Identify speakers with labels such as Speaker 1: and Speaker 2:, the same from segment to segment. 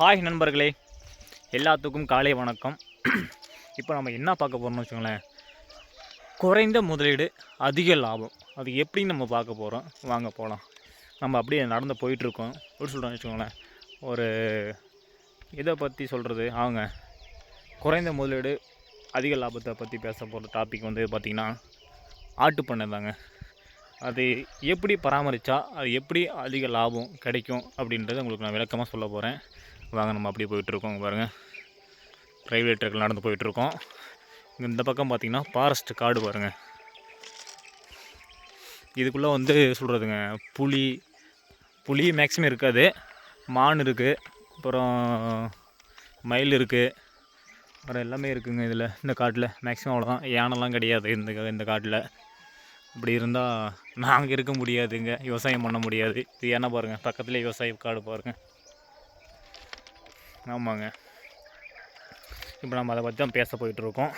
Speaker 1: Hi நண்பர்களே. எல்லாத்துக்கும் காலை வணக்கம். இப்போ நம்ம என்ன பார்க்க போகிறோம்னு வச்சுக்கோங்களேன். குறைந்த முதலீடு அதிக லாபம். அது எப்படின்னு நம்ம பார்க்க போகிறோம் வாங்க போகலாம் நம்ம அப்படியே நடந்து போயிட்டுருக்கோம். ஒரு சொல்கிறோம்னு வச்சுக்கோங்களேன். ஒரு இதை பற்றி சொல்கிறது அவங்க குறைந்த முதலீடு அதிக லாபத்தை பற்றி பேச போகிற டாபிக் வந்து பார்த்திங்கன்னா ஆட்டு பண்ணை தாங்க. அது எப்படி பராமரித்தா அது எப்படி அதிக லாபம் கிடைக்கும் அப்படின்றத உங்களுக்கு நான் விளக்கமாக சொல்ல போகிறேன் வாங்க நம்ம அப்படியே போயிட்டுருக்கோம். பாருங்கள் ரயில்வே ட்ராக்கில் நடந்து போயிட்டுருக்கோம். இந்த பக்கம் பார்த்திங்கன்னா ஃபாரஸ்ட் காடு பாருங்கள் இதுக்குள்ளே வந்து சொல்கிறதுங்க புலி புலி மேக்ஸிமம் இருக்காது. மான் இருக்குது அப்புறம் மயில் இருக்குது அப்புறம் எல்லாமே இருக்குதுங்க இதில் இந்த காட்டில். மேக்ஸிமம் அவ்வளோதான் யானைலாம் கிடையாது இந்த இந்த காட்டில். அப்படி இருந்தால் நாங்கள் இருக்க முடியாதுங்க. விவசாயம் பண்ண முடியாது. இது ஏன்னா பாருங்கள் பக்கத்துலேயே விவசாய காடு பாருங்கள் ஆமாங்க. இப்போ நம்ம அதை பற்றி தான் பேச போயிட்டுருக்கோம்.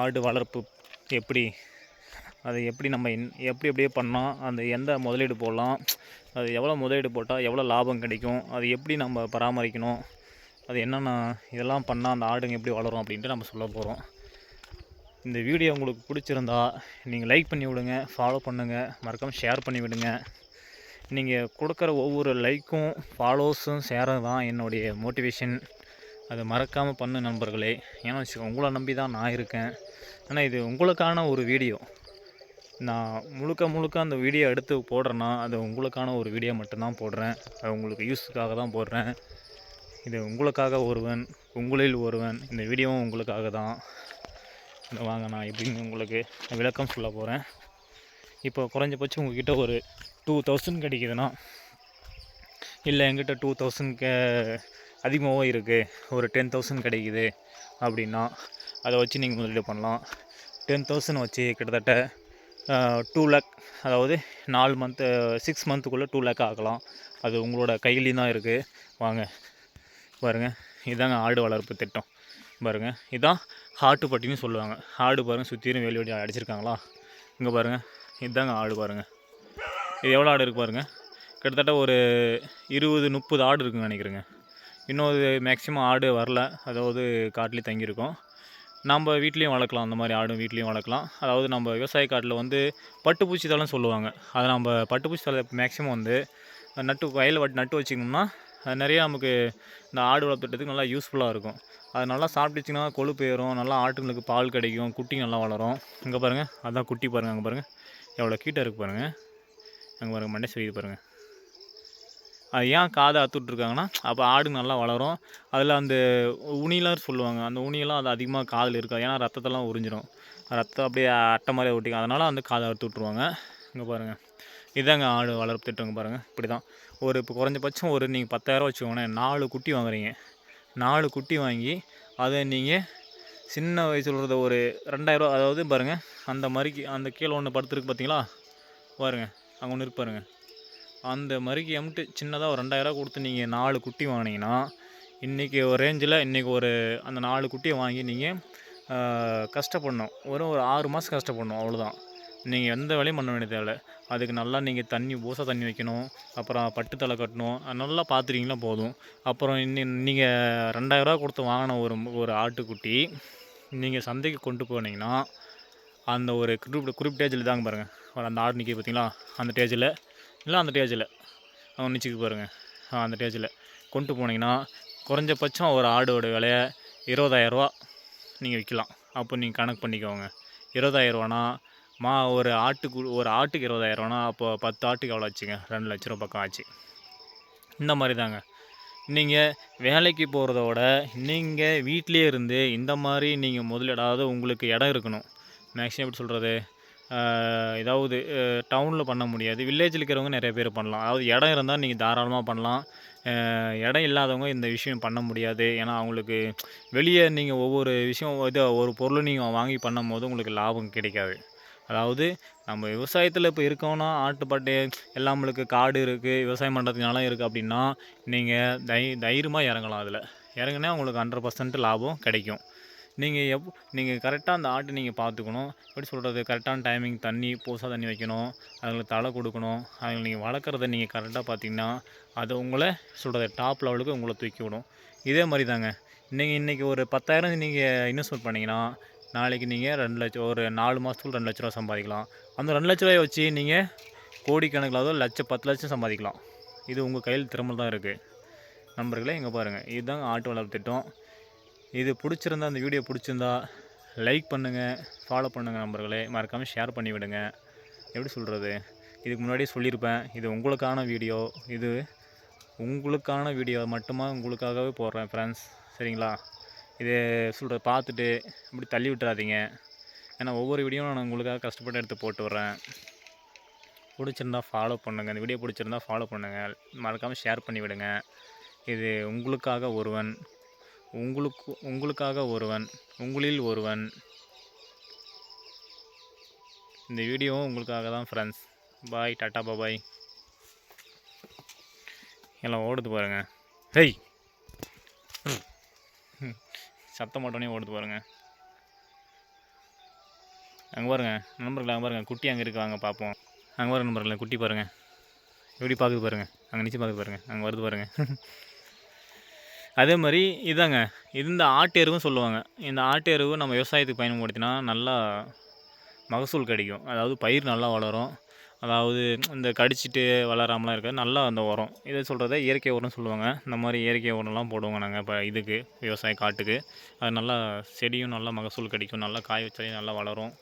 Speaker 1: ஆடு வளர்ப்பு எப்படி அதை எப்படி நம்ம என் எப்படி எப்படியே பண்ணோம் அந்த எந்த முதலீடு போடலாம் அது எவ்வளோ முதலீடு போட்டால் எவ்வளோ லாபம் கிடைக்கும் அது எப்படி நம்ம பராமரிக்கணும் அது என்னென்ன இதெல்லாம் பண்ணால் அந்த ஆடுங்க எப்படி வளரும் அப்படின்ட்டு நம்ம சொல்ல போகிறோம் இந்த வீடியோ உங்களுக்கு பிடிச்சிருந்தா நீங்கள் லைக் பண்ணி விடுங்க ஃபாலோ பண்ணுங்கள் மறக்காமல் ஷேர் பண்ணி விடுங்க. நீங்கள் கொடுக்குற ஒவ்வொரு லைக்கும் ஃபாலோஸும் சேரும் தான் என்னுடைய மோட்டிவேஷன் அதை மறக்காமல் பண்ணு நண்பர்களே. ஏன்னா வச்சுக்கோ உங்களை நம்பி தான் நான் இருக்கேன். ஆனால் இது உங்களுக்கான ஒரு வீடியோ நான் முழுக்க முழுக்க அந்த வீடியோ எடுத்து போடுறேன்னா அது உங்களுக்கான ஒரு வீடியோ மட்டும்தான் போடுறேன். அது உங்களுக்கு யூஸுக்காக தான் போடுறேன். இது உங்களுக்காக ஒருவன் உங்களில் ஒருவன். இந்த வீடியோவும் உங்களுக்காக தான். இந்த வாங்க நான் எப்படின்னு உங்களுக்கு விளக்கம் சொல்ல போகிறேன் இப்போ குறைஞ்சபட்சம் உங்ககிட்ட ஒரு டூ தௌசண்ட் கிடைக்குதுன்னா இல்லை எங்கிட்ட டூ தௌசண்ட்க்கு அதிகமாகவும் இருக்குது ஒரு டென் தௌசண்ட் கிடைக்குது அப்படின்னா அதை வச்சு நீங்கள் முதலீடு பண்ணலாம். டென் தௌசண்ட் வச்சு கிட்டத்தட்ட டூ லேக் அதாவது நாலு மந்த்து சிக்ஸ் மந்த்துக்குள்ளே டூ லேக் ஆகலாம். அது உங்களோட கையிலையும் தான் இருக்குது வாங்க பாருங்கள் இதாங்க ஆடு வளர்ப்பு திட்டம். பாருங்கள் இதான் ஹாட்டுப்பட்டின்னு சொல்லுவாங்க. ஆடு பாருங்கள் சுற்றிலும் வேலி வேலி அடிச்சிருக்காங்களா? இங்கே பாருங்கள் இதாங்க ஆடு பாருங்கள் இது எவ்வளோ ஆடு இருக்குது பாருங்கள் கிட்டத்தட்ட ஒரு இருபது முப்பது ஆடு இருக்குன்னு நினைக்கிறேங்க. இன்னொரு மேக்ஸிமம் ஆடு வரல. அதாவது காட்டிலே தங்கியிருக்கோம். நம்ம வீட்லேயும் வளர்க்கலாம். அந்த மாதிரி ஆடும் வீட்லேயும் வளர்க்கலாம். அதாவது நம்ம விவசாய காட்டில் வந்து பட்டுப்பூச்சி தளம் சொல்லுவாங்க. அதை நம்ம பட்டுப்பூச்சி தலை மேக்ஸிமம் வந்து நட்டு வயலில் வட்டு நட்டு வச்சிக்கணும்னா அது நிறையா நமக்கு இந்த ஆடு வளர்த்துட்டதுக்கு நல்லா யூஸ்ஃபுல்லாக இருக்கும். அது நல்லா சாப்பிட்டுச்சிங்கன்னா கொழுப்பு ஏறும். நல்லா ஆட்டுங்களுக்கு பால் கிடைக்கும். குட்டி நல்லா வளரும். இங்கே பாருங்கள் அதான் குட்டி பாருங்கள் அங்கே பாருங்கள் எவ்வளோ கீட்டை இருக்குது பாருங்கள் அங்கே பாருங்கள் மண்டை சொல்லி பாருங்கள் அது ஏன் காதை அத்துட்ருக்காங்கன்னா அப்போ ஆடு நல்லா வளரும். அதில் அந்த உனிலாம் சொல்லுவாங்க அந்த உனியெல்லாம் அது அதிகமாக காதில் இருக்காது. ஏன்னா ரத்தத்தெல்லாம் உறிஞ்சிடும் ரத்தம் அப்படியே அட்டை மாதிரி ஒட்டிக்கும். அதனால் அந்த காதை அறுத்து விட்ருவாங்க இங்கே பாருங்கள் இதாங்க ஆடு வளர்ப்பு திட்டங்க பாருங்கள் இப்படி தான் ஒரு இப்போ குறைஞ்சபட்சம் ஒரு நீங்கள் பத்தாயிரம் வச்சுக்கோங்களேன் நாலு குட்டி வாங்குறீங்க. நாலு குட்டி வாங்கி அதை நீங்கள் சின்ன வயசில் இருக்கிற ஒரு ரெண்டாயிரரூவா அதாவது பாருங்கள் அந்த மாதிரிக்கு அந்த கீழே ஒன்று படுத்துருக்கு பார்த்தீங்களா பாருங்கள் அங்கே ஒன்று இருப்பாருங்க அந்த மாதிரிக்கு எம்ட்டு சின்னதாக ஒரு ரெண்டாயிரரூவா கொடுத்து நீங்கள் நாலு குட்டி வாங்கினீங்கன்னா இன்றைக்கி ஒரு ரேஞ்சில் இன்றைக்கி ஒரு அந்த நாலு குட்டியை வாங்கி நீங்கள் கஷ்டப்படணும். ஒரு ஒரு ஆறு மாதம் கஷ்டப்படணும் அவ்வளோதான் நீங்கள் எந்த வேலையும் பண்ண வேண்டிய தேவையில்ல அதுக்கு நல்லா நீங்கள் தண்ணி பூசா தண்ணி வைக்கணும். அப்புறம் பட்டு தலை கட்டணும். நல்லா பார்த்துருக்கீங்களா போதும். அப்புறம் இன்னும் நீங்கள் ரெண்டாயிரரூவா கொடுத்து வாங்கின ஒரு ஒரு ஆட்டுக்குட்டி நீங்கள் சந்தைக்கு கொண்டு போனீங்கன்னா அந்த ஒரு குறிப்பிட்ட குறிப்பிட்ட ஏஜில் தாங்க பாருங்கள் அந்த ஆடு நிற்க பார்த்தீங்களா அந்த டேஜில். இல்லை அந்த டேஜில். அவங்க நிச்சுக்கு பாருங்கள் அந்த டேஜில். கொண்டு போனீங்கன்னா குறைஞ்சபட்சம் ஒரு ஆடோட விலையை இருபதாயிரரூவா நீங்கள் விற்கலாம் அப்போ நீங்கள் கணக்கு பண்ணிக்கோங்க. இருபதாயிரரூவானா மா ஒரு ஆட்டுக்கு ஒரு ஆட்டுக்கு இருபதாயிரரூவானா அப்போ பத்து ஆட்டுக்கு எவ்வளோ ஆச்சுங்க? ரெண்டு லட்ச ரூபா பக்கம் ஆச்சு. இந்த மாதிரி தாங்க நீங்கள் வேலைக்கு போகிறத விட நீங்கள் வீட்டிலே இருந்து இந்த மாதிரி நீங்கள் முதலிடாவது உங்களுக்கு இடம் இருக்கணும். மேக்ஸிமம் எப்படி சொல்கிறது ஏதாவது டவுனில் பண்ண முடியாது. வில்லேஜில் இருக்கிறவங்க நிறைய பேர் பண்ணலாம். அதாவது இடம் இருந்தால் நீங்கள் தாராளமாக பண்ணலாம். இடம் இல்லாதவங்க இந்த விஷயம் பண்ண முடியாது. ஏன்னா அவங்களுக்கு வெளியே நீங்கள் ஒவ்வொரு விஷயம் இது ஒரு பொருள் நீங்கள் வாங்கி பண்ணும் போது உங்களுக்கு லாபம் கிடைக்காது. அதாவது நம்ம விவசாயத்தில் இப்போ இருக்கோம்னா ஆட்டுப்பாட்டு எல்லாம் நம்மளுக்கு காடு இருக்குது விவசாயம் பண்ணுறதுக்கு நிலம் இருக்குது அப்படின்னா நீங்கள் தை தைரியமாக இறங்கலாம் அதில். இறங்கினா உங்களுக்கு ஹண்ட்ரட் பர்சன்ட் லாபம் கிடைக்கும். நீங்கள் எப் நீங்கள் கரெக்டாக அந்த ஆட்டை நீங்கள் பார்த்துக்கணும். எப்படி சொல்கிறது கரெக்டான டைமிங் தண்ணி பூசா தண்ணி வைக்கணும். அதுங்களுக்கு தலை கொடுக்கணும். அதுங்களை நீங்கள் வளர்க்குறத நீங்கள் கரெக்டாக பார்த்தீங்கன்னா அது உங்களை சொல்கிறது டாப் லெவலுக்கு உங்களை தூக்கி விடும். இதே மாதிரி தாங்க நீங்கள் இன்றைக்கி ஒரு பத்தாயிரம் நீங்கள் இன்வெஸ்ட்மெண்ட் பண்ணிங்கன்னா நாளைக்கு நீங்கள் ரெண்டு லட்சம் ஒரு நாலு மாதத்துக்குள்ள ரெண்டு லட்ச ரூபா சம்பாதிக்கலாம். அந்த ரெண்டு லட்ச ரூபாயை வச்சு நீங்கள் கோடிக்கணக்கில் லட்சம் பத்து லட்சம் சம்பாதிக்கலாம். இது உங்கள் கையில் திறமல் தான் இருக்குது நண்பர்களே இங்கே பாருங்கள் இதுதாங்க ஆட்டு வளர்ப்பு திட்டம். இது பிடிச்சிருந்தா அந்த வீடியோ பிடிச்சிருந்தா லைக் பண்ணுங்கள் ஃபாலோ பண்ணுங்கள் நண்பர்களே. மறக்காமல் ஷேர் பண்ணி விடுங்க. எப்படி சொல்கிறது இதுக்கு முன்னாடியே சொல்லியிருப்பேன் இது உங்களுக்கான வீடியோ இது உங்களுக்கான வீடியோ மட்டுமா உங்களுக்காகவே போடுறேன் ஃப்ரெண்ட்ஸ் சரிங்களா? இது சொல்கிற பார்த்துட்டு இப்படி தள்ளி விட்டுறாதீங்க. ஏன்னா ஒவ்வொரு வீடியோவும் நான் உங்களுக்காக கஷ்டப்பட்டு எடுத்து போட்டு வர்றேன் பிடிச்சிருந்தா ஃபாலோ பண்ணுங்கள் இந்த வீடியோ பிடிச்சிருந்தா ஃபாலோ பண்ணுங்கள் மறக்காமல் ஷேர் பண்ணி விடுங்க. இது உங்களுக்காக ஒருவன். உங்களுக்கு உங்களுக்காக ஒருவன் உங்களில் ஒருவன். இந்த வீடியோவும் உங்களுக்காக தான் ஃப்ரெண்ட்ஸ் பாய் டாட்டா பாபாய் எல்லாம் ஓடுது பாருங்க. ஹெய். சத்தம் போட்டோன்னே ஓடுது பாருங்க. அங்கே பாருங்க நண்பர்களே அங்கே பாருங்க. குட்டி அங்கே இருக்கு வாங்க பார்ப்போம் அங்கே பாருங்க நண்பர்களே குட்டி பாருங்க. எப்படி பார்க்குது பாருங்க. அங்கே நிச்சயம் பார்க்குது பாருங்க. அங்கே வருது பாருங்க. அதே மாதிரி இதாங்க இது இந்த ஆட்டு எருவும் சொல்லுவாங்க. இந்த ஆட்டு எருவு நம்ம விவசாயத்துக்கு பயன்படுத்தினா நல்லா மகசூல் கிடைக்கும். அதாவது பயிர் நல்லா வளரும். அதாவது இந்த கடிச்சிட்டு வளராமலாம் இருக்க நல்லா அந்த உரம். இதை சொல்கிறத இயற்கை உரம்னு சொல்லுவாங்க. இந்த மாதிரி இயற்கை உரம்லாம் போடுவோங்க நாங்கள் இப்போ இதுக்கு விவசாய காட்டுக்கு. அது நல்லா செடியும் நல்லா மகசூல் கிடைக்கும். நல்லா காய் வச்சாலே நல்லா வளரும்.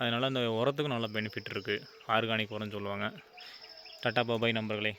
Speaker 1: அதனால் அந்த உரத்துக்கும் நல்லா பெனிஃபிட் இருக்குது ஆர்கானிக் உரம்னு சொல்லுவாங்க. டாட்டா பாபாய் நம்பர்களே